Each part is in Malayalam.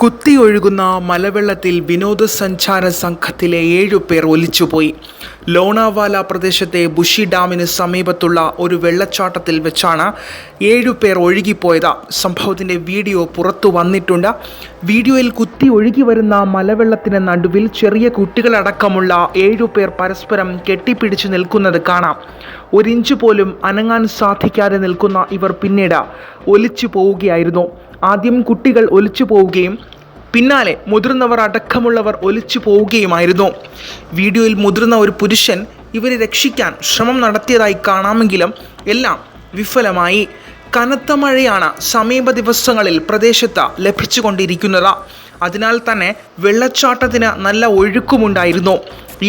കുത്തിയൊഴുകുന്ന മലവെള്ളത്തിൽ വിനോദസഞ്ചാര സംഘത്തിലെ ഏഴുപേർ ഒലിച്ചുപോയി. ലോണാവാല പ്രദേശത്തെ ബുഷി ഡാമിന് സമീപത്തുള്ള ഒരു വെള്ളച്ചാട്ടത്തിൽ വെച്ചാണ് ഏഴുപേർ ഒഴുകിപ്പോയത്. സംഭവത്തിന്റെ വീഡിയോ പുറത്തു വന്നിട്ടുണ്ട്. വീഡിയോയിൽ കുത്തി ഒഴുകി വരുന്ന മലവെള്ളത്തിന് നടുവിൽ ചെറിയ കുട്ടികളടക്കമുള്ള ഏഴുപേർ പരസ്പരം കെട്ടിപ്പിടിച്ചു നിൽക്കുന്നത് കാണാം. ഒരിഞ്ച് പോലും അനങ്ങാൻ സാധിക്കാതെ നിൽക്കുന്ന ഇവർ പിന്നീട് ഒലിച്ചു പോവുകയായിരുന്നു. ആദ്യം കുട്ടികൾ ഒലിച്ചു പോവുകയും പിന്നാലെ മുതിർന്നവർ അടക്കമുള്ളവർ ഒലിച്ചു പോവുകയുമായിരുന്നു. വീഡിയോയിൽ മുതിർന്ന ഒരു പുരുഷൻ ഇവരെ രക്ഷിക്കാൻ ശ്രമം നടത്തിയതായി കാണാമെങ്കിലും എല്ലാം വിഫലമായി. കനത്ത മഴയാണ് സമീപ ദിവസങ്ങളിൽ പ്രദേശത്ത് ലഭിച്ചുകൊണ്ടിരിക്കുന്നത്. അതിനാൽ തന്നെ വെള്ളച്ചാട്ടത്തിന് നല്ല ഒഴുക്കുമുണ്ടായിരുന്നു.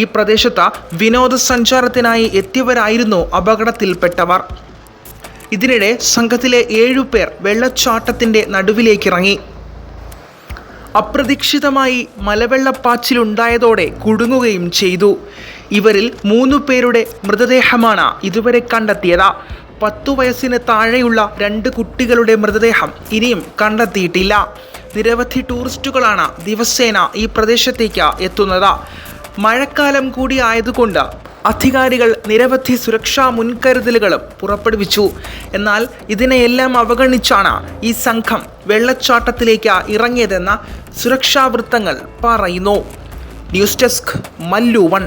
ഈ പ്രദേശത്ത് വിനോദസഞ്ചാരത്തിനായി എത്തിയവരായിരുന്നു അപകടത്തിൽപ്പെട്ടവർ. ഇതിനിടെ സംഘത്തിലെ ഏഴുപേർ വെള്ളച്ചാട്ടത്തിന്റെ നടുവിലേക്കിറങ്ങി. അപ്രതീക്ഷിതമായി മലവെള്ളപ്പാച്ചിലുണ്ടായതോടെ കുടുങ്ങുകയും ചെയ്തു. ഇവരിൽ മൂന്നു പേരുടെ മൃതദേഹമാണ് ഇതുവരെ കണ്ടെത്തിയത്. പത്തു വയസ്സിന് താഴെയുള്ള രണ്ട് കുട്ടികളുടെ മൃതദേഹം ഇനിയും കണ്ടെത്തിയിട്ടില്ല. നിരവധി ടൂറിസ്റ്റുകളാണ് ദിവസേന ഈ പ്രദേശത്തേക്ക് എത്തുന്നത്. മഴക്കാലം കൂടി ആയതുകൊണ്ട് അധികാരികൾ നിരവധി സുരക്ഷാ മുൻകരുതലുകളും പുറപ്പെടുവിച്ചു. എന്നാൽ ഇതിനെയെല്ലാം അവഗണിച്ചാണ് ഈ സംഘം വെള്ളച്ചാട്ടത്തിലേക്ക് ഇറങ്ങിയതെന്ന് സുരക്ഷാ വൃത്തങ്ങൾ പറയുന്നു. News desk Mallu one.